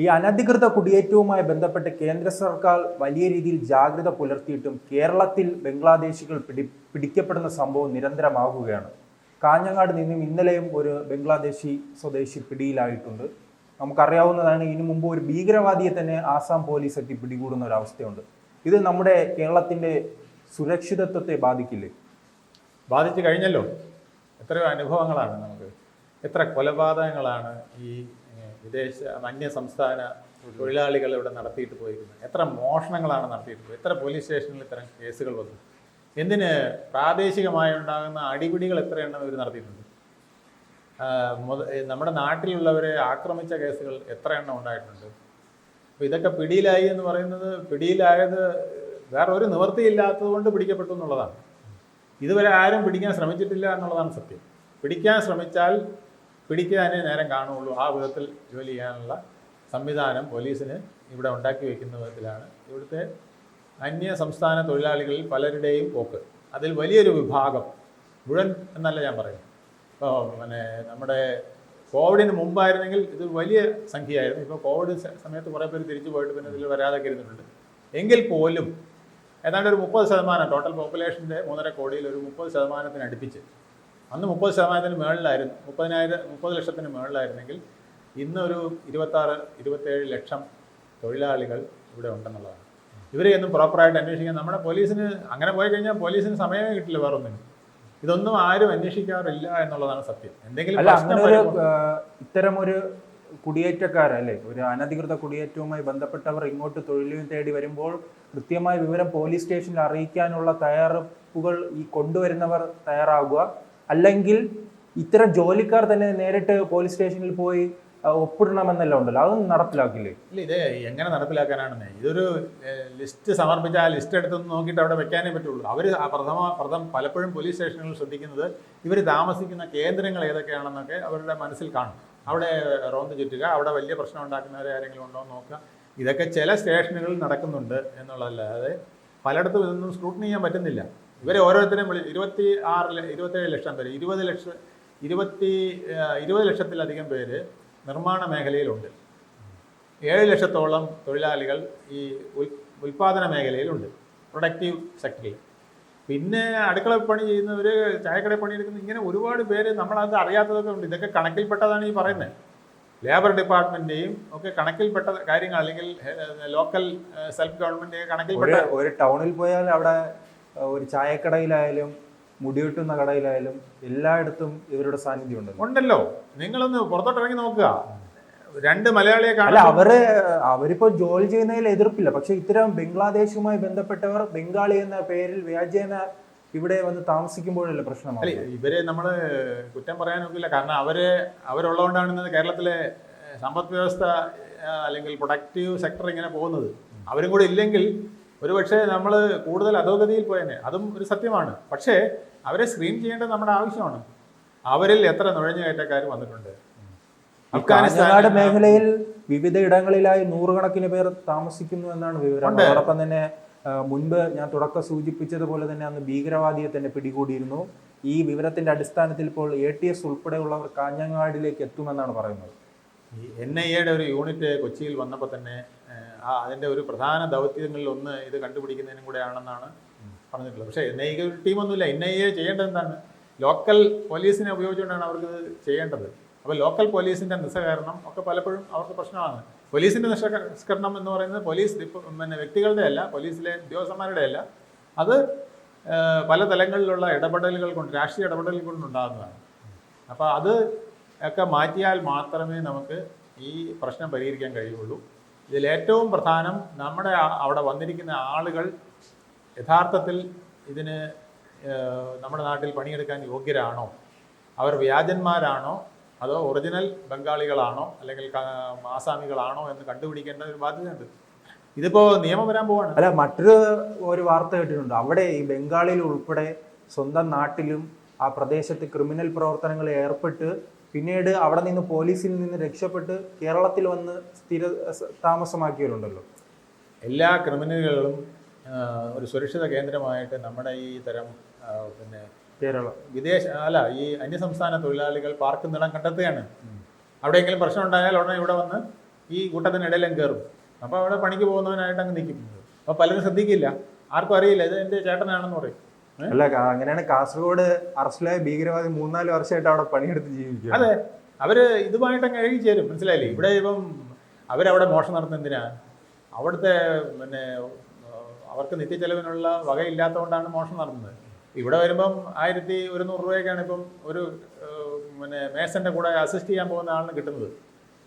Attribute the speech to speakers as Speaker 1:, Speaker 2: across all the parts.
Speaker 1: ഈ അനധികൃത കുടിയേറ്റവുമായി ബന്ധപ്പെട്ട് കേന്ദ്ര സർക്കാർ വലിയ രീതിയിൽ ജാഗ്രത പുലർത്തിയിട്ടും കേരളത്തിൽ ബംഗ്ലാദേശികൾ പിടി പിടിക്കപ്പെടുന്ന സംഭവം നിരന്തരമാകുകയാണ്. കാഞ്ഞങ്ങാട് നിന്നും ഇന്നലെയും ഒരു ബംഗ്ലാദേശി സ്വദേശി പിടിയിലായിട്ടുണ്ട്. നമുക്കറിയാവുന്നതാണ് ഇനി മുമ്പ് ഒരു ഭീകരവാദിയെ തന്നെ ആസാം പോലീസ് എത്തി പിടികൂടുന്ന ഒരു അവസ്ഥയുണ്ട്. ഇത് നമ്മുടെ കേരളത്തിന്റെ സുരക്ഷിതത്വത്തെ ബാധിക്കില്ലേ?
Speaker 2: ബാധിച്ചു കഴിഞ്ഞല്ലോ. എത്രയോ അനുഭവങ്ങളാണ് നമുക്ക്. എത്ര കൊലപാതകങ്ങളാണ് ഈ വിദേശ അന്യ സംസ്ഥാന തൊഴിലാളികൾ ഇവിടെ നടത്തിയിട്ട് പോയിരിക്കുന്നത് എത്ര മോഷണങ്ങളാണ് നടത്തിയിട്ട് പോയത്? എത്ര പോലീസ് സ്റ്റേഷനിൽ ഇത്തരം കേസുകൾ വന്നു? എന്തിന് പ്രാദേശികമായി ഉണ്ടാകുന്ന അടിപിടികൾ എത്ര എണ്ണം ഇവർ നടത്തിയിട്ടുണ്ട്? നമ്മുടെ നാട്ടിലുള്ളവരെ ആക്രമിച്ച കേസുകൾ എത്ര എണ്ണം ഉണ്ടായിട്ടുണ്ട്? അപ്പോൾ ഇതൊക്കെ പിടിയിലായി എന്ന് പറയുന്നത് പിടിയിലായത് വേറെ ഒരു നിവൃത്തിയില്ലാത്തത് കൊണ്ട് പിടിക്കപ്പെട്ടു എന്നുള്ളതാണ്. ഇതുവരെ ആരും പിടിക്കാൻ ശ്രമിച്ചിട്ടില്ല എന്നുള്ളതാണ് സത്യം. പിടിക്കാൻ ശ്രമിച്ചാൽ പിടിക്കാനേ നേരം കാണുള്ളൂ. ആ വിധത്തിൽ ജോലി ചെയ്യാനുള്ള സംവിധാനം പോലീസിന് ഇവിടെ ഉണ്ടാക്കി വയ്ക്കുന്ന വിധത്തിലാണ്. ഇവിടുത്തെ അന്യ സംസ്ഥാന തൊഴിലാളികളിൽ പലരുടെയും പോക്ക്. അതിൽ വലിയൊരു വിഭാഗം മുഴുവൻ എന്നല്ല ഞാൻ പറയുന്നത്. ഇപ്പോൾ പിന്നെ നമ്മുടെ കോവിഡിന് മുമ്പായിരുന്നെങ്കിൽ ഇത് വലിയ സംഖ്യയായിരുന്നു. ഇപ്പോൾ കോവിഡ് സമയത്ത് കുറേ പേര് തിരിച്ചു പോയിട്ട് പിന്നെ ഇതിൽ വരാതെ ഇരുന്നിട്ടുണ്ട്. എങ്കിൽ പോലും ഏതാണ്ട് ഒരു മുപ്പത് ശതമാനം ടോട്ടൽ പോപ്പുലേഷന്റെ മൂന്നര കോടിയിൽ ഒരു മുപ്പത് ശതമാനത്തിന് അടുപ്പിച്ച് അന്ന് മുപ്പത് ശതമാനത്തിന് മുകളിലായിരുന്നു മുപ്പതിനായിരം മുപ്പത് ലക്ഷത്തിന് മുകളിലായിരുന്നെങ്കിൽ ഇന്നൊരു ഇരുപത്താറ് ഇരുപത്തേഴ് ലക്ഷം തൊഴിലാളികൾ ഇവിടെ ഉണ്ടെന്നുള്ളതാണ്. ഇവരെയൊന്നും പ്രോപ്പറായിട്ട് അന്വേഷിക്കാൻ നമ്മുടെ പോലീസിന് അങ്ങനെ പോയി കഴിഞ്ഞാൽ പോലീസിന് സമയമേ കിട്ടില്ല വേറൊന്നിനും. ഇതൊന്നും ആരും അന്വേഷിക്കാറില്ല എന്നുള്ളതാണ് സത്യം. എന്തെങ്കിലും
Speaker 1: ഇത്തരം ഒരു കുടിയേറ്റക്കാരല്ലേ ഒരു അനധികൃത കുടിയേറ്റവുമായി ബന്ധപ്പെട്ടവർ ഇങ്ങോട്ട് തൊഴിലും തേടി വരുമ്പോൾ കൃത്യമായ വിവരം പോലീസ് സ്റ്റേഷനിൽ അറിയിക്കാനുള്ള തയ്യാറെടുപ്പുകൾ ഈ കൊണ്ടുവരുന്നവർ തയ്യാറാകുക അല്ലെങ്കിൽ ഇത്തരം ജോലിക്കാർ തന്നെ നേരിട്ട് പോലീസ് സ്റ്റേഷനിൽ പോയി ഒപ്പിടണമെന്നല്ല ഉണ്ടല്ലോ? അതൊന്നും നടപ്പിലാക്കില്ലേ?
Speaker 2: ഇല്ല ഇത് എങ്ങനെ നടപ്പിലാക്കാനാണെന്നേ? ഇതൊരു ലിസ്റ്റ് സമർപ്പിച്ച ആ ലിസ്റ്റ് എടുത്തൊന്ന് നോക്കിയിട്ട് അവിടെ വെക്കാനേ പറ്റുള്ളൂ. അവർ പ്രഥമ പ്രഥം പലപ്പോഴും പോലീസ് സ്റ്റേഷനുകൾ ശ്രദ്ധിക്കുന്നത് ഇവർ താമസിക്കുന്ന കേന്ദ്രങ്ങൾ ഏതൊക്കെയാണെന്നൊക്കെ അവരുടെ മനസ്സിൽ കാണും. അവിടെ റോന്ത് ചുറ്റുക അവിടെ വലിയ പ്രശ്നം ഉണ്ടാക്കുന്നവരെ ആരെങ്കിലും ഉണ്ടോ എന്ന് നോക്കുക. ഇതൊക്കെ ചില സ്റ്റേഷനുകളിൽ നടക്കുന്നുണ്ട് എന്നുള്ളതല്ലാതെ പലയിടത്തും ഇതൊന്നും സ്ക്രൂട്ടിനി ചെയ്യാൻ പറ്റുന്നില്ല. ഇവരെ ഓരോരുത്തരെയും വിളി ഇരുപത്തി ആറ് ഇരുപത്തേഴ് ലക്ഷം പേര് ഇരുപത് ലക്ഷം ഇരുപത്തി ഇരുപത് ലക്ഷത്തിലധികം പേര് നിർമ്മാണ മേഖലയിലുണ്ട്. ഏഴ് ലക്ഷത്തോളം തൊഴിലാളികൾ ഈ ഉൽ- ഉൽപാദന മേഖലയിലുണ്ട് പ്രൊഡക്റ്റീവ് സെക്ടറിൽ. പിന്നെ അടുക്കള പണി ചെയ്യുന്നവർ ചായക്കട പണിയെടുക്കുന്ന ഇങ്ങനെ ഒരുപാട് പേര് നമ്മളത് അറിയാത്തതൊക്കെ ഉണ്ട്. ഇതൊക്കെ കണക്കിൽപ്പെട്ടതാണ് ഈ പറയുന്നത് ലേബർ ഡിപ്പാർട്ട്മെന്റിന്റെയും ഒക്കെ കണക്കിൽപ്പെട്ട കാര്യങ്ങൾ അല്ലെങ്കിൽ ലോക്കൽ സെൽഫ് ഗവൺമെന്റ് കണക്കിൽപ്പെട്ട
Speaker 1: ഒരു ടൗണിൽ പോയാൽ അവിടെ ഒരു ചായക്കടയിലായാലും മുടിവെട്ടുന്ന കടയിലായാലും എല്ലായിടത്തും ഇവരുടെ സാന്നിധ്യം ഉണ്ട്
Speaker 2: ഉണ്ടല്ലോ. നിങ്ങളൊന്ന് പുറത്തോട്ട് ഇറങ്ങി നോക്കുക. രണ്ട് മലയാളിയെ
Speaker 1: അല്ല
Speaker 2: കാണാൻ
Speaker 1: അവർ അവരിപ്പോ ജോലി ചെയ്യുന്നതിൽ എതിർപ്പില്ല. പക്ഷെ ഇത്തരം ബംഗ്ലാദേശുമായി ബന്ധപ്പെട്ടവർ ബംഗാളി എന്ന പേരിൽ വ്യാജേന ഇവിടെ വന്ന് താമസിക്കുമ്പോഴല്ല
Speaker 2: പ്രശ്നം
Speaker 1: പ്രശ്നമാണ്
Speaker 2: ഇവരെ നമ്മൾ കുറ്റം പറയാനൊക്കില്ല. കാരണം അവർ അവരുള്ളതുകൊണ്ടാണ് ഇന്ന് കേരളത്തിലെ സമ്പദ് വ്യവസ്ഥ അല്ലെങ്കിൽ പ്രൊഡക്റ്റീവ് സെക്ടർ ഇങ്ങനെ പോകുന്നത്. അവരും കൂടെ ഇല്ലെങ്കിൽ ഒരുപക്ഷെ നമ്മൾ കൂടുതൽ അധോഗതിയിൽ പോയേനെ. അതും ഒരു സത്യമാണ്. പക്ഷേ അവരെ സ്ക്രീൻ ചെയ്യേണ്ടത് നമ്മുടെ ആവശ്യമാണ്. അവരിൽ എത്ര നുഴഞ്ഞുകയറ്റക്കാർ വന്നിട്ടുണ്ട്?
Speaker 1: കാഞ്ഞങ്ങാട് മേഖലയിൽ വിവിധ ഇടങ്ങളിലായി നൂറുകണക്കിന് പേർ താമസിക്കുന്നു എന്നാണ് വിവരം. അതോടൊപ്പം തന്നെ മുൻപ് ഞാൻ തുടക്കം സൂചിപ്പിച്ചതുപോലെ തന്നെ അന്ന് ഭീകരവാദിയെ തന്നെ പിടികൂടിയിരുന്നു. ഈ വിവരത്തിന്റെ അടിസ്ഥാനത്തിൽ ഇപ്പോൾ എ ടി എസ് ഉൾപ്പെടെയുള്ളവർ കാഞ്ഞങ്ങാടിലേക്ക് എത്തുമെന്നാണ് പറയുന്നത്.
Speaker 2: എൻ ഐ എയുടെ ഒരു യൂണിറ്റ് കൊച്ചിയിൽ വന്നപ്പോൾ തന്നെ അതിന്റെ ഒരു പ്രധാന ദൗത്യങ്ങളിൽ ഒന്ന് ഇത് കണ്ടുപിടിക്കുന്നതിനും കൂടെ ആണെന്നാണ് പറഞ്ഞിട്ടുള്ളത്. പക്ഷേ എൻ ഐ ഒരു ടീമൊന്നുമില്ല. എൻ ഐ എ ചെയ്യേണ്ടത് എന്താണ്? ലോക്കൽ പോലീസിനെ ഉപയോഗിച്ചുകൊണ്ടാണ് അവർക്ക് ചെയ്യേണ്ടത്. അപ്പോൾ ലോക്കൽ പോലീസിന്റെ നിസ്സഹകരണം ഒക്കെ പലപ്പോഴും അവർക്ക് പ്രശ്നമാണ്. പോലീസിന്റെ നിസ്സഹകരണം എന്ന് പറയുന്നത് പോലീസ് പിന്നെ വ്യക്തികളുടെ അല്ല പോലീസിലെ ഉദ്യോഗസ്ഥന്മാരുടെ അല്ല. അത് പല തലങ്ങളിലുള്ള ഇടപെടലുകൾ കൊണ്ട് രാഷ്ട്രീയ ഇടപെടലുകൾ കൊണ്ടുണ്ടാകുന്നതാണ് അപ്പോൾ അത് ഒക്കെ മാറ്റിയാൽ മാത്രമേ നമുക്ക് ഈ പ്രശ്നം പരിഹരിക്കാൻ കഴിയുള്ളൂ. ഇതിൽ ഏറ്റവും പ്രധാനം നമ്മുടെ അവിടെ വന്നിരിക്കുന്ന ആളുകൾ യഥാർത്ഥത്തിൽ ഇതിന് നമ്മുടെ നാട്ടിൽ പണിയെടുക്കാൻ യോഗ്യരാണോ? അവർ വ്യാജന്മാരാണോ? അതോ ഒറിജിനൽ ബംഗാളികളാണോ? അല്ലെങ്കിൽ ആസാമികളാണോ എന്ന് കണ്ടുപിടിക്കേണ്ട ഒരു ബാധ്യതയുണ്ട്. ഇതിപ്പോ നിയമം വരാൻ പോവാണ്.
Speaker 1: അല്ല മറ്റൊരു ഒരു വാർത്ത കേട്ടിട്ടുണ്ട്. അവിടെ ഈ ബംഗാളിൽ ഉൾപ്പെടെ സ്വന്തം നാട്ടിലും ആ പ്രദേശത്ത് ക്രിമിനൽ പ്രവർത്തനങ്ങളിൽ ഏർപ്പെട്ട് പിന്നീട് അവിടെ നിന്ന് പോലീസിൽ നിന്ന് രക്ഷപ്പെട്ട് കേരളത്തിൽ വന്ന് സ്ഥിര താമസമാക്കിയവരുണ്ടല്ലോ.
Speaker 2: എല്ലാ ക്രിമിനലുകളും ഒരു സുരക്ഷിത കേന്ദ്രമായിട്ട് നമ്മുടെ ഈ തരം പിന്നെ
Speaker 1: കേരളം.
Speaker 2: വിദേശ അല്ല ഈ അന്യസംസ്ഥാന തൊഴിലാളികൾ പാർക്കുന്നിടം കണ്ടെത്തുകയാണ്. അവിടെയെങ്കിലും പ്രശ്നം ഉണ്ടായാൽ ഉടനെ ഇവിടെ വന്ന് ഈ കൂട്ടത്തിനിടയിലും കയറും. അപ്പോൾ അവിടെ പണിക്ക് പോകുന്നവനായിട്ട് അങ്ങ് നിൽക്കും. അപ്പോൾ പലരും ശ്രദ്ധിക്കില്ല. ആർക്കും അറിയില്ല ഇത് എന്റെ ചേട്ടനാണെന്ന് പറയും?
Speaker 1: അല്ല അങ്ങനെയാണ് കാസർഗോഡ് അറസ്റ്റിലായ ഭീകരവാദി മൂന്നാൽ വർഷമായിട്ട് അവിടെ പണിയെടുത്ത് ജീവിക്കുക
Speaker 2: അതെ അവർ ഇതുമായിട്ട് അങ്ങ് എഴുതി ചേരും മനസ്സിലായില്ലേ? ഇവിടെ ഇപ്പം അവരവിടെ മോഷണം നടത്തുന്ന എന്തിനാ? അവിടുത്തെ പിന്നെ അവർക്ക് നിത്യച്ചെലവിനുള്ള വകയില്ലാത്തതുകൊണ്ടാണ് മോഷണം നടത്തുന്നത്. ഇവിടെ വരുമ്പം ആയിരത്തി ഒരുന്നൂറ് രൂപയൊക്കെയാണ് ഇപ്പം ഒരു പിന്നെ മേസന്റെ കൂടെ അസിസ്റ്റ് ചെയ്യാൻ പോകുന്ന ആളിന് കിട്ടുന്നത്.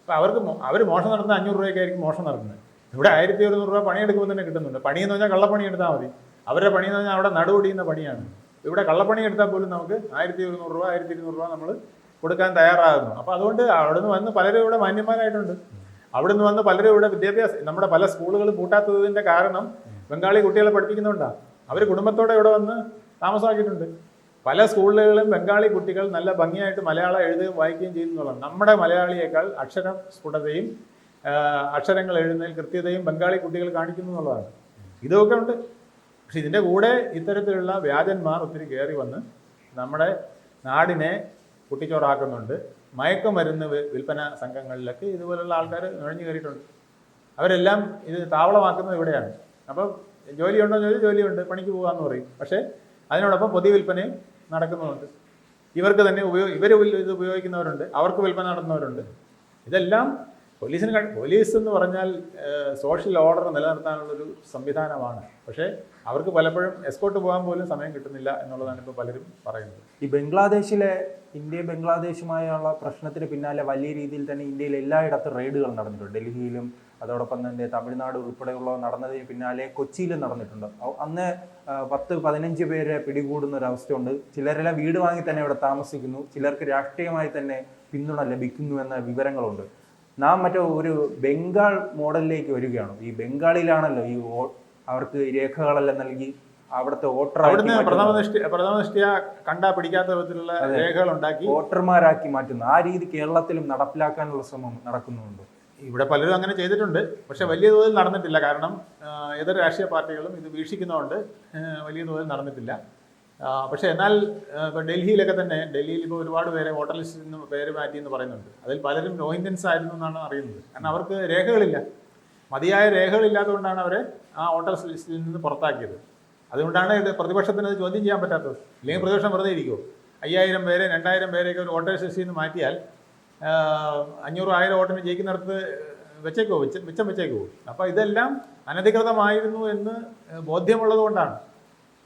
Speaker 2: അപ്പം അവർക്ക് അവർ മോഷണം നടത്തുന്ന അഞ്ഞൂറ് രൂപയ്ക്കായിരിക്കും മോഷണം നടത്തുന്നത്. ഇവിടെ ആയിരത്തി ഒരുന്നൂറ് രൂപ പണിയെടുക്കുമ്പോൾ തന്നെ കിട്ടുന്നുണ്ട്. പണിയെന്ന് പറഞ്ഞാൽ കള്ളപ്പണി എടുത്താൽ മതി. അവരുടെ പണി എന്ന് പറഞ്ഞാൽ അവിടെ നടുപൊടിയുന്ന പണിയാണ്. ഇവിടെ കള്ളപ്പണി എടുത്താൽ പോലും നമുക്ക് ആയിരത്തി ഒരുന്നൂറ് രൂപ ആയിരത്തി ഇരുന്നൂറ് രൂപ നമ്മൾ കൊടുക്കാൻ തയ്യാറാകുന്നു. അപ്പോൾ അതുകൊണ്ട് അവിടെ നിന്ന് വന്ന് പലരും ഇവിടെ മാന്യന്മാരായിട്ടുണ്ട്. അവിടെ നിന്ന് വന്ന് പലരും ഇവിടെ വിദ്യാഭ്യാസം നമ്മുടെ പല സ്കൂളുകൾ പൂട്ടാത്തതിന്റെ കാരണം ബംഗാളി കുട്ടികളെ പഠിപ്പിക്കുന്നതുകൊണ്ടാണ് അവർ കുടുംബത്തോടെ ഇവിടെ വന്ന് താമസമാക്കിയിട്ടുണ്ട്. പല സ്കൂളുകളിലും ബംഗാളി കുട്ടികൾ നല്ല ഭംഗിയായിട്ട് മലയാളം എഴുതുകയും വായിക്കുകയും ചെയ്യുന്നുള്ളതാണ് നമ്മുടെ മലയാളിയേക്കാൾ അക്ഷര സ്ഫുടതയും അക്ഷരങ്ങൾ എഴുതുന്നതിൽ കൃത്യതയും ബംഗാളി കുട്ടികൾ കാണിക്കുന്നു എന്നുള്ളതാണ്. ഇതൊക്കെ ഉണ്ട്. പക്ഷെ ഇതിന്റെ കൂടെ ഇത്തരത്തിലുള്ള വ്യാജന്മാർ ഒത്തിരി കയറി വന്ന് നമ്മുടെ നാടിനെ കുട്ടിച്ചോറാക്കുന്നുണ്ട്. മയക്കുമരുന്ന് വിൽപ്പന സംഘങ്ങളിലൊക്കെ ഇതുപോലുള്ള ആൾക്കാർ നുഴഞ്ഞു കയറിയിട്ടുണ്ട്. അവരെല്ലാം ഇത് താവളമാക്കുന്നത് ഇവിടെയാണ്. അപ്പോൾ ജോലിയുണ്ടോ ചോദിച്ചാൽ ജോലിയുണ്ട് പണിക്ക് പോകാമെന്ന് പറയും. പക്ഷേ അതിനോടൊപ്പം പൊതു വിൽപ്പനയും നടക്കുന്നുമുണ്ട്. ഇവർക്ക് തന്നെ ഉപയോഗ ഇവർ ഇത് ഉപയോഗിക്കുന്നവരുണ്ട് അവർക്ക് വിൽപ്പന നടത്തുന്നവരുണ്ട്. ഇതെല്ലാം പോലീസിന് പോലീസ് എന്ന് പറഞ്ഞാൽ സോഷ്യൽ ഓർഡർ നിലനിർത്താനുള്ളൊരു സംവിധാനമാണ്. പക്ഷേ അവർക്ക് പലപ്പോഴും എസ്കോട്ട് പോകാൻ പോലും സമയം കിട്ടുന്നില്ല എന്നുള്ളതാണ് ഇപ്പോൾ പലരും പറയുന്നത്.
Speaker 1: ഈ ബംഗ്ലാദേശിലെ ഇന്ത്യ ബംഗ്ലാദേശുമായുള്ള പ്രശ്നത്തിന് പിന്നാലെ വലിയ രീതിയിൽ തന്നെ ഇന്ത്യയിൽ എല്ലായിടത്തും റെയ്ഡുകൾ നടന്നിട്ടുണ്ട്. ഡൽഹിയിലും അതോടൊപ്പം തന്നെ തമിഴ്നാട് ഉൾപ്പെടെയുള്ള നടന്നതിന് പിന്നാലെ കൊച്ചിയിലും നടന്നിട്ടുണ്ട്. അന്ന് പത്ത് പതിനഞ്ച് പേരെ പിടികൂടുന്ന ഒരു അവസ്ഥയുണ്ട്. ചിലരെല്ലാം വീട് വാങ്ങി തന്നെ ഇവിടെ താമസിക്കുന്നു. ചിലർക്ക് രാഷ്ട്രീയമായി തന്നെ പിന്തുണ ലഭിക്കുന്നു എന്ന വിവരങ്ങളുണ്ട്. നാം മറ്റേ ഒരു ബംഗാൾ മോഡലിലേക്ക് വരികയാണ്. ഈ ബംഗാളിലാണല്ലോ ഈ അവർക്ക് രേഖകളെല്ലാം നൽകി അവിടുത്തെ വോട്ടർ
Speaker 2: കണ്ടാ പിടിക്കാത്ത വിധത്തിലുള്ള രേഖകൾ ഉണ്ടാക്കി
Speaker 1: വോട്ടർമാരാക്കി മാറ്റുന്നു ആ രീതി കേരളത്തിലും നടപ്പിലാക്കാനുള്ള ശ്രമം നടക്കുന്നുണ്ട്.
Speaker 2: ഇവിടെ പലരും അങ്ങനെ ചെയ്തിട്ടുണ്ട്. പക്ഷെ വലിയ തോതിൽ നടന്നിട്ടില്ല. കാരണം ഏതൊരു രാഷ്ട്രീയ പാർട്ടികളും ഇത് വീക്ഷിക്കുന്നതുകൊണ്ട് വലിയ തോതിൽ നടന്നിട്ടില്ല. പക്ഷെ എന്നാൽ ഇപ്പോൾ ഡൽഹിയിലൊക്കെ തന്നെ ഡൽഹിയിൽ ഇപ്പോൾ ഒരുപാട് പേരെ വോട്ടർ ലിസ്റ്റിൽ നിന്ന് പേര് മാറ്റി എന്ന് പറയുന്നുണ്ട്. അതിൽ പലരും റോഹിൻഡൻസ് ആയിരുന്നു എന്നാണ് അറിയുന്നത്. കാരണം അവർക്ക് രേഖകളില്ല. മതിയായ രേഖകളില്ലാത്തതുകൊണ്ടാണ് അവരെ ആ വോട്ടർ ലിസ്റ്റിൽ നിന്ന് പുറത്താക്കിയത്. അതുകൊണ്ടാണ് ഇത് പ്രതിപക്ഷത്തിന് അത് ചോദ്യം ചെയ്യാൻ പറ്റാത്തത്. അല്ലെങ്കിൽ പ്രതിപക്ഷം വെറുതെ ഇരിക്കുമോ അയ്യായിരം പേരെ രണ്ടായിരം പേരെയൊക്കെ ഒരു വോട്ടേഴ്സ് ലിസ്റ്റിൽ നിന്ന് മാറ്റിയാൽ അഞ്ഞൂറ് ആയിരം വോട്ടിന് ജയിക്കുന്നിടത്ത് വെച്ചേക്കോ വെച്ച് മിച്ചം വെച്ചേക്കോ അപ്പോൾ ഇതെല്ലാം അനധികൃതമായിരുന്നു എന്ന് ബോധ്യമുള്ളത് കൊണ്ടാണ്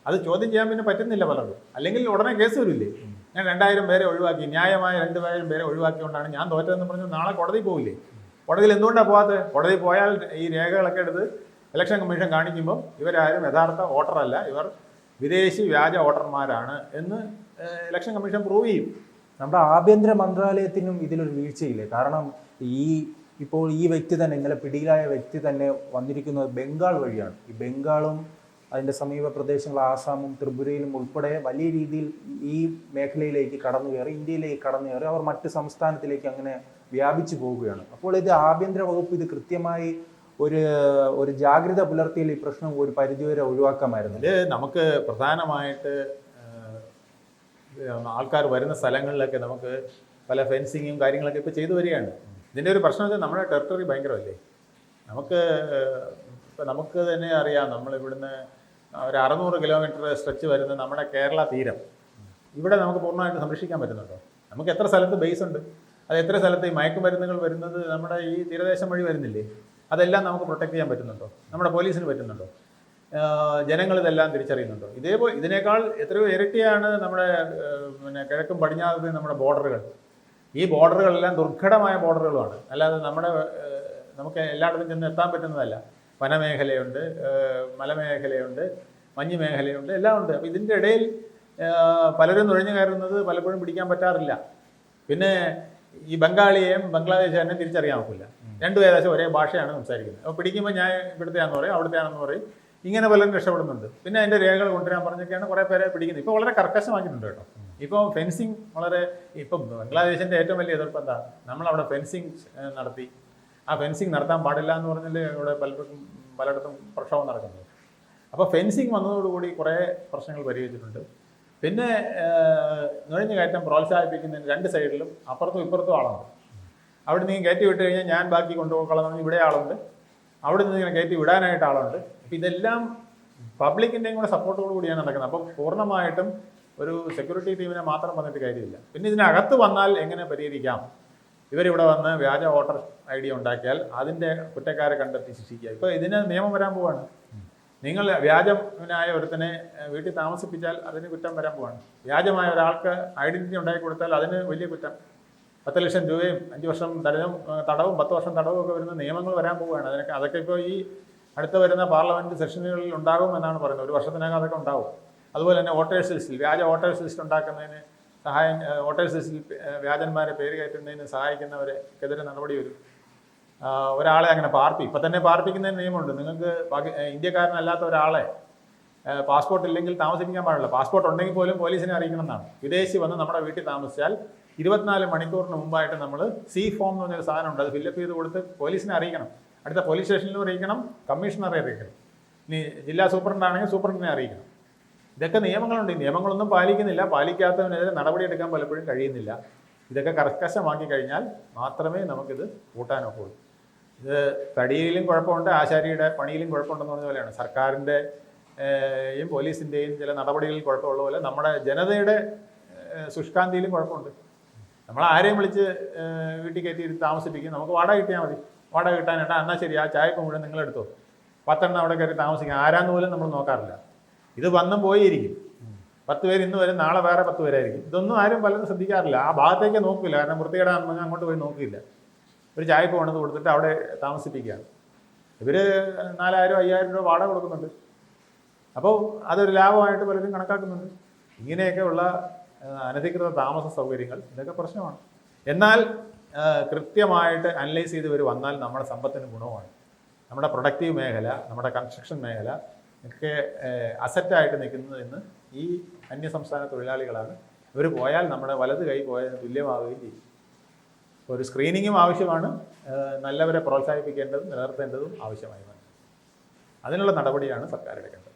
Speaker 2: അത് ചോദ്യം ചെയ്യാൻ പിന്നെ പറ്റുന്നില്ല പലർക്കും അല്ലെങ്കിൽ ഉടനെ കേസ് വരില്ലേ? ഞാൻ രണ്ടായിരം പേരെ ഒഴിവാക്കി ന്യായമായ രണ്ടായിരം പേരെ ഒഴിവാക്കിക്കൊണ്ടാണ് ഞാൻ തോറ്റതെന്ന് പറഞ്ഞു നാളെ കോടതി പോവില്ലേ? കോടതിയിൽ എന്തുകൊണ്ടാണ് പോകാത്തത് കോടതി പോയാൽ ഈ രേഖകളൊക്കെ എടുത്ത് ഇലക്ഷൻ കമ്മീഷൻ കാണിക്കുമ്പോൾ ഇവരാരും യഥാർത്ഥ വോട്ടറല്ല ഇവർ വിദേശി വ്യാജ വോട്ടർമാരാണ് എന്ന് ഇലക്ഷൻ കമ്മീഷൻ പ്രൂവ് ചെയ്യും.
Speaker 1: നമ്മുടെ ആഭ്യന്തര മന്ത്രാലയത്തിനും ഇതിലൊരു വീഴ്ചയില്ലേ? കാരണം ഈ ഇപ്പോൾ ഈ വ്യക്തി തന്നെ ഇന്നലെ പിടിയിലായ വ്യക്തി തന്നെ വന്നിരിക്കുന്നത് ബംഗാൾ വഴിയാണ്. ഈ ബംഗാളും അതിന്റെ സമീപ പ്രദേശങ്ങൾ ആസാമും ത്രിപുരയിലും ഉൾപ്പെടെ വലിയ രീതിയിൽ ഈ മേഖലയിലേക്ക് കടന്നു കയറി ഇന്ത്യയിലേക്ക് കടന്നു കയറി അവർ മറ്റ് സംസ്ഥാനത്തിലേക്ക് അങ്ങനെ വ്യാപിച്ചു പോവുകയാണ്. അപ്പോൾ ഇത് ആഭ്യന്തര വകുപ്പ് ഇത് കൃത്യമായി ഒരു ഒരു ജാഗ്രത പുലർത്തിയിൽ ഈ പ്രശ്നം ഒരു പരിധിവരെ ഒഴിവാക്കാമായിരുന്നു.
Speaker 2: ഇത് നമുക്ക് പ്രധാനമായിട്ട് ആൾക്കാർ വരുന്ന സ്ഥലങ്ങളിലൊക്കെ നമുക്ക് പല ഫെൻസിങ്ങും കാര്യങ്ങളൊക്കെ ഇപ്പോൾ ചെയ്തു വരികയാണ്. ഇതിന്റെ ഒരു പ്രശ്നം വെച്ചാൽ നമ്മുടെ ടെറിട്ടറി ഭയങ്കരമല്ലേ? നമുക്ക് ഇപ്പം നമുക്ക് തന്നെ അറിയാം നമ്മൾ ഇവിടുന്ന് ഒരു അറുന്നൂറ് കിലോമീറ്റർ സ്ട്രെച്ച് വരുന്ന നമ്മുടെ കേരള തീരം. ഇവിടെ നമുക്ക് പൂർണമായിട്ട് സംരക്ഷിക്കാൻ പറ്റുന്നുണ്ടോ? നമുക്ക് എത്ര സ്ഥലത്ത് ബേസ് ഉണ്ട്? അത് എത്ര സ്ഥലത്ത് ഈ മയക്കുമരുന്നുകൾ വരുന്നത്? നമ്മുടെ ഈ തീരദേശം വഴി വരുന്നില്ലേ? അതെല്ലാം നമുക്ക് പ്രൊട്ടക്ട് ചെയ്യാൻ പറ്റുന്നുണ്ടോ? നമ്മുടെ പോലീസിന് പറ്റുന്നുണ്ടോ? ജനങ്ങൾ ഇതെല്ലാം തിരിച്ചറിയുന്നുണ്ടോ? ഇതേപോലെ ഇതിനേക്കാൾ എത്രയോ ഇരട്ടിയാണ് നമ്മുടെ പിന്നെ കിഴക്കും പടിഞ്ഞാറും നമ്മുടെ ബോർഡറുകൾ ഈ ബോർഡറുകളെല്ലാം ദുർഘടമായ ബോർഡറുകളുമാണ് അല്ലാതെ നമ്മുടെ നമുക്ക് എല്ലായിടത്തും ചെന്ന് എത്താൻ പറ്റുന്നതല്ല. വനമേഖലയുണ്ട് മലമേഖലയുണ്ട് മഞ്ഞ് മേഖലയുണ്ട് എല്ലാം ഉണ്ട്. അപ്പോൾ ഇതിന്റെ ഇടയിൽ പലരും നുഴഞ്ഞു കയറുന്നത് പലപ്പോഴും പിടിക്കാൻ പറ്റാറില്ല. പിന്നെ ഈ ബംഗാളിയെയും ബംഗ്ലാദേശുകാരനെയും തിരിച്ചറിയാൻ ഒക്കില്ല രണ്ടും ഏകദേശം ഒരേ ഭാഷയാണ് സംസാരിക്കുന്നത്. അപ്പോൾ പിടിക്കുമ്പോൾ ഞാൻ ഇവിടുത്തെയാണെന്ന് പറയും അവിടുത്തെയാണെന്ന് പറയും. ഇങ്ങനെ പലരും രക്ഷപ്പെടുന്നുണ്ട്. പിന്നെ അതിന്റെ രേഖകൾ കൊണ്ടുവരാൻ പറഞ്ഞൊക്കെയാണ് കുറേ പേരെ പിടിക്കുന്നത്. ഇപ്പോൾ വളരെ കർക്കശമാക്കിയിട്ടുണ്ട് കേട്ടോ. ഇപ്പോൾ ഫെൻസിങ് വളരെ ഇപ്പം ബംഗ്ലാദേശിന്റെ ഏറ്റവും വലിയ എതിർപ്പ് എന്താ? നമ്മളവിടെ ഫെൻസിങ് നടത്തി. ആ ഫെൻസിങ് നടത്താൻ പാടില്ല എന്ന് പറഞ്ഞാൽ ഇവിടെ പലപ്പോഴും പലയിടത്തും പ്രക്ഷോഭം നടക്കുന്നത് അപ്പോൾ ഫെൻസിങ് വന്നതോടുകൂടി കുറേ പ്രശ്നങ്ങൾ പരിഹരിച്ചിട്ടുണ്ട്. പിന്നെ നുഴഞ്ഞു കയറ്റം പ്രോത്സാഹിപ്പിക്കുന്നതിന് രണ്ട് സൈഡിലും അപ്പുറത്തും ഇപ്പുറത്തും ആളുണ്ട്. അവിടെ നിന്ന് കയറ്റി വിട്ട് കഴിഞ്ഞാൽ ഞാൻ ബാക്കി കൊണ്ടുപോകണം ഇവിടെ ആളുണ്ട്. അവിടെ നിന്ന് ഇങ്ങനെ കയറ്റി വിടാനായിട്ട് ആളുണ്ട്. അപ്പം ഇതെല്ലാം പബ്ലിക്കിന്റെയും കൂടെ സപ്പോർട്ടോട് കൂടിയാണ് നടക്കുന്നത്. അപ്പം പൂർണമായിട്ടും ഒരു സെക്യൂരിറ്റി ടീമിനെ മാത്രം വന്നിട്ട് കാര്യമില്ല. പിന്നെ ഇതിനകത്ത് വന്നാൽ എങ്ങനെ പരിഹരിക്കാം? ഇവരിവിടെ വന്ന് വ്യാജ വോട്ടർ ഐ ഡി ഉണ്ടാക്കിയാൽ അതിന്റെ കുറ്റക്കാരെ കണ്ടെത്തി ശിക്ഷിക്കുക. ഇപ്പോൾ ഇതിന് നിയമം വരാൻ പോവാണ്. നിങ്ങൾ വ്യാജനായ ഒരുത്തനെ വീട്ടിൽ താമസിപ്പിച്ചാൽ അതിന് കുറ്റം വരാൻ പോവാണ്. വ്യാജമായ ഒരാൾക്ക് ഐഡന്റിറ്റി ഉണ്ടാക്കി കൊടുത്താൽ അതിന് വലിയ കുറ്റം. പത്ത് ലക്ഷം രൂപയും അഞ്ച് വർഷം തടവും തടവും പത്ത് വർഷം തടവും ഒക്കെ വരുന്ന നിയമങ്ങൾ വരാൻ പോവുകയാണ് അതിനൊക്കെ അതൊക്കെ ഇപ്പോൾ ഈ അടുത്ത വരുന്ന പാർലമെന്റ് സെഷനുകളിൽ ഉണ്ടാകും എന്നാണ് പറയുന്നത്. ഒരു വർഷത്തിനകം അതൊക്കെ ഉണ്ടാവും. അതുപോലെ തന്നെ വോട്ടേഴ്സ് ലിസ്റ്റിൽ വ്യാജ വോട്ടേഴ്സ് ലിസ്റ്റ് ഉണ്ടാക്കുന്നതിന് സഹായം വോട്ടേഴ്സ് വ്യാജന്മാരെ പേര് കയറ്റുന്നതിന് സഹായിക്കുന്നവരെക്കെതിരെ നടപടി വരും. ഒരാളെ അങ്ങനെ പാർപ്പി ഇപ്പം തന്നെ പാർപ്പിക്കുന്നതിന് നിയമമുണ്ട്. നിങ്ങൾക്ക് ഇന്ത്യക്കാരനല്ലാത്ത ഒരാളെ പാസ്പോർട്ട് ഇല്ലെങ്കിൽ താമസിപ്പിക്കാൻ പാടില്ല. പാസ്പോർട്ട് ഉണ്ടെങ്കിൽ പോലും പോലീസിനെ അറിയിക്കണം എന്നാണ്. വിദേശി വന്ന് നമ്മുടെ വീട്ടിൽ താമസിച്ചാൽ ഇരുപത്തിനാല് മണിക്കൂറിന് മുമ്പായിട്ട് നമ്മൾ സി ഫോം എന്ന് പറഞ്ഞൊരു സാധനം ഉണ്ട്. അത് ഫില്ലപ്പ് ചെയ്ത് കൊടുത്ത് പോലീസിനെ അറിയിക്കണം. അടുത്ത പോലീസ് സ്റ്റേഷനിലും അറിയിക്കണം. കമ്മീഷണറെ അറിയിക്കണം. ഇനി ജില്ലാ സൂപ്രണ്ടാണെങ്കിൽ സൂപ്രണ്ടിനെ അറിയിക്കണം. ഇതൊക്കെ നിയമങ്ങളുണ്ട്. നിയമങ്ങളൊന്നും പാലിക്കുന്നില്ല. പാലിക്കാത്തവനെതിരെ നടപടിയെടുക്കാൻ പലപ്പോഴും കഴിയുന്നില്ല. ഇതൊക്കെ കർക്കശമാക്കി കഴിഞ്ഞാൽ മാത്രമേ നമുക്കിത് കൂട്ടാനൊക്കുള്ളൂ ഇത് തടിയിലും കുഴപ്പമുണ്ട്. ആശാരിയുടെ പണിയിലും കുഴപ്പമുണ്ടെന്ന് പറഞ്ഞ പോലെയാണ്. സർക്കാരിന്റെ യും പോലീസിന്റെയും ചില നടപടികളിൽ കുഴപ്പമുള്ള പോലെ നമ്മുടെ ജനതയുടെ ശുഷ്കാന്തിയിലും കുഴപ്പമുണ്ട്. നമ്മൾ ആരെയും വിളിച്ച് വീട്ടിൽ കയറ്റി താമസിപ്പിക്കും. നമുക്ക് വാടക കിട്ടിയാൽ മതി. വാടക കിട്ടാനായിട്ട് എന്നാൽ ശരി ആ ചായപ്പ് മുഴുവൻ നിങ്ങളെടുത്തോ. പത്തെണ്ണം അവിടെ കയറി താമസിക്കാം. ആരാന്ന് പോലും നമ്മൾ നോക്കാറില്ല. ഇത് വന്നും പോയിരിക്കും. പത്ത് പേര് ഇന്ന് വരും നാളെ വേറെ പത്ത് പേരായിരിക്കും. ഇതൊന്നും ആരും പലരും ശ്രദ്ധിക്കാറില്ല. ആ ഭാഗത്തേക്ക് നോക്കില്ല. കാരണം വൃത്തികേടാ അങ്ങോട്ട് പോയി നോക്കിയില്ല. ഒരു ചായ കൊണ്ടു കൊടുത്തിട്ട് അവിടെ താമസിപ്പിക്കുകയാണ്. ഇവർ നാലായിരം അയ്യായിരം രൂപ വാടക കൊടുക്കുന്നുണ്ട്. അപ്പോൾ അതൊരു ലാഭമായിട്ട് പലരും കണക്കാക്കുന്നുണ്ട്. ഇങ്ങനെയൊക്കെയുള്ള അനധികൃത താമസ സൗകര്യങ്ങൾ ഇതൊക്കെ പ്രശ്നമാണ്. എന്നാൽ കൃത്യമായിട്ട് അനലൈസ് ചെയ്ത് ഇവർ വന്നാൽ നമ്മുടെ സമ്പത്തിന് ഗുണമാണ് നമ്മുടെ പ്രൊഡക്റ്റീവ് മേഖല നമ്മുടെ കൺസ്ട്രക്ഷൻ മേഖല ഒക്കെ അസറ്റായിട്ട് നിൽക്കുന്നത് ഇന്ന് ഈ അന്യസംസ്ഥാന തൊഴിലാളികളാണ്. ഇവർ പോയാൽ നമ്മുടെ വലത് കൈ പോയ തുല്യമാവുകയും ചെയ്യും. ഒരു സ്ക്രീനിങ്ങും ആവശ്യമാണ്. നല്ലവരെ പ്രോത്സാഹിപ്പിക്കേണ്ടതും നിലനിർത്തേണ്ടതും ആവശ്യമായി അതിനുള്ള നടപടിയാണ് സർക്കാർ എടുക്കേണ്ടത്.